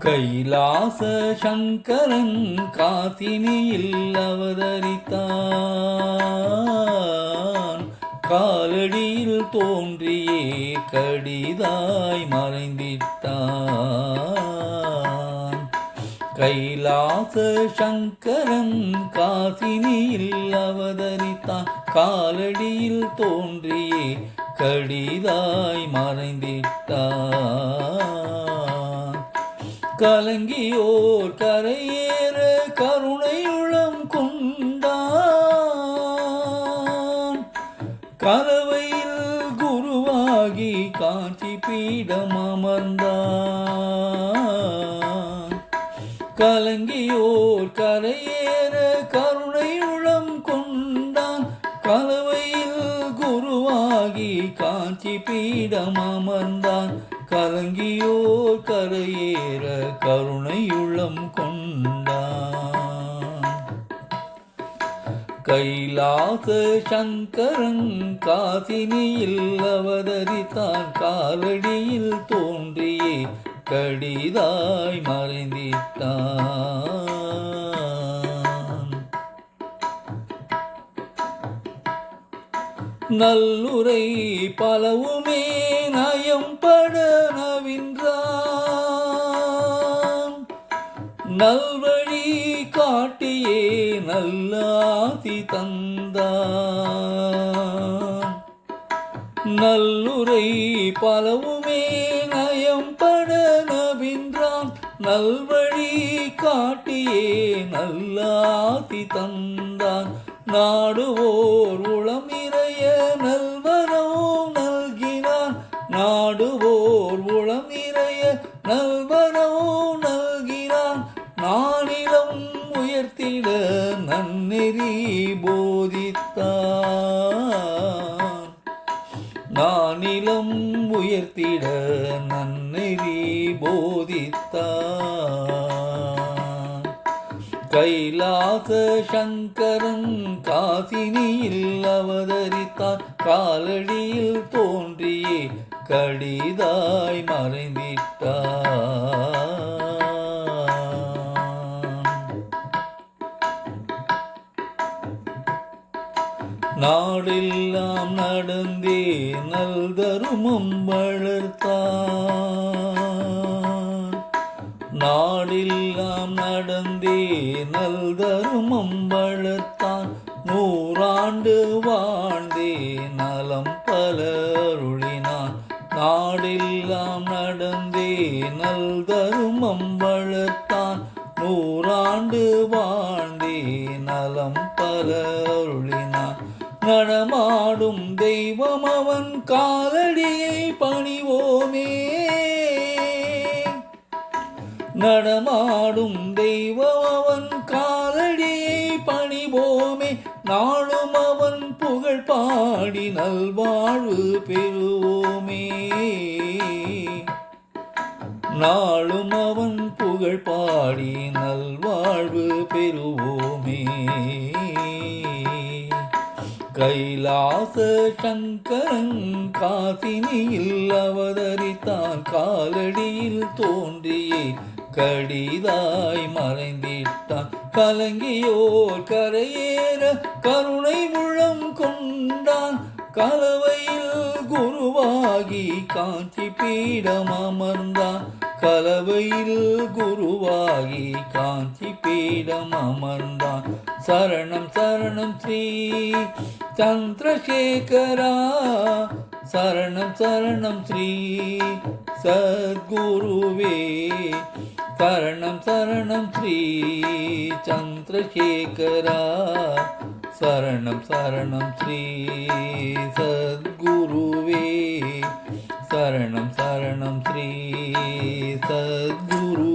கைலாச சங்கரன் காசினியில் அவதரித்தான். காலடியில் தோன்றியே கடிதாய் மறைந்திட்டான். கைலாச சங்கரன் காசினியில் அவதரித்தான். காலடியில் தோன்றியே கடிதாய் மறைந்திட்டான். கலங்கியோர் கரையேற கருணையுளம் கொண்டான். கலவையில் குருவாகி காஞ்சி பீடம் அமர்ந்தான் கலங்கியோர் கரையேற கருணையுளம் குருவாகி காஞ்சி பீடம் அமர்ந்தான் கலங்கியோர் கரையேற கருணையுள்ளம் கொண்டான். கைலாச சங்கரன் காசினியில் அவதரித்தான் காலடியில் தோன்றியே கடிதாய் மறைந்திட்டான். நல்லுரை பலவுமே நயம் பட நவின்றான். நல்வழி காட்டியே நல்லாதி தந்தான். நல்லுரை பலவுமே நயம் பட நவின்றான். நல்வழி காட்டியே நல்லாதி தந்தான். நாடுவோர் உளமே நாடுவோர் உளம் இறைய நல்வனோ நல்கிறான். நானிலம் உயர்த்திட நன்னெறி போதித்தான். நானிலம் உயர்த்திட நன்னெறி போதித்தான். கைலாச சங்கரன் காசினியில் அவதரித்தான். காலடியில் தோன்றியே கடிதாய் மறைந்திட்டான் நாடெல்லாம் நடந்தே நல் தருமம் வளர்த்தான் நாடெல்லாம் நடந்தே நல் தருமம் வளர்த்தான் நூறாண்டு வாழ்ந்தே நலம் பலருளி நாடெல்லாம் நடந்தே நல் தருமம் வளர்த்தான் நூறாண்டு வாழ்ந்தே நலம் பலருளினான். நடமாடும் தெய்வம் அவன் காலடியை பணிவோமே. நடமாடும் தெய்வம் அவன் காலடியை பணிவோமே. நாளும் அவன் புகழ் பாடி நல்வாழ்வு பெறுவோமே. நாளும் அவன் புகழ் பாடி நல்வாழ்வு பெறுவோமே. கைலாச சங்கரன் காசினியில் அவதரித்தான். காலடியில் தோன்றியே கடிதாய் மறைந்திட்டான். கலங்கியோர் கரையேற கருணை முழ கலவையில் குருவாகி காஞ்சி பீடம் அமர்ந்தான் கலவையில் குருவாகி காஞ்சி பீடம் அமர்ந்தான் சரணம் சரணம் ஸ்ரீ சந்திரசேகரா. சரணம் சரணம் ஸ்ரீ சத்குருவே. சரணம் சரணம் ஸ்ரீ சந்திரசேகரா. சரணம் சரணம் ஸ்ரீ சத்குருவே. சரணம் சரணம் ஸ்ரீ சத்குரு.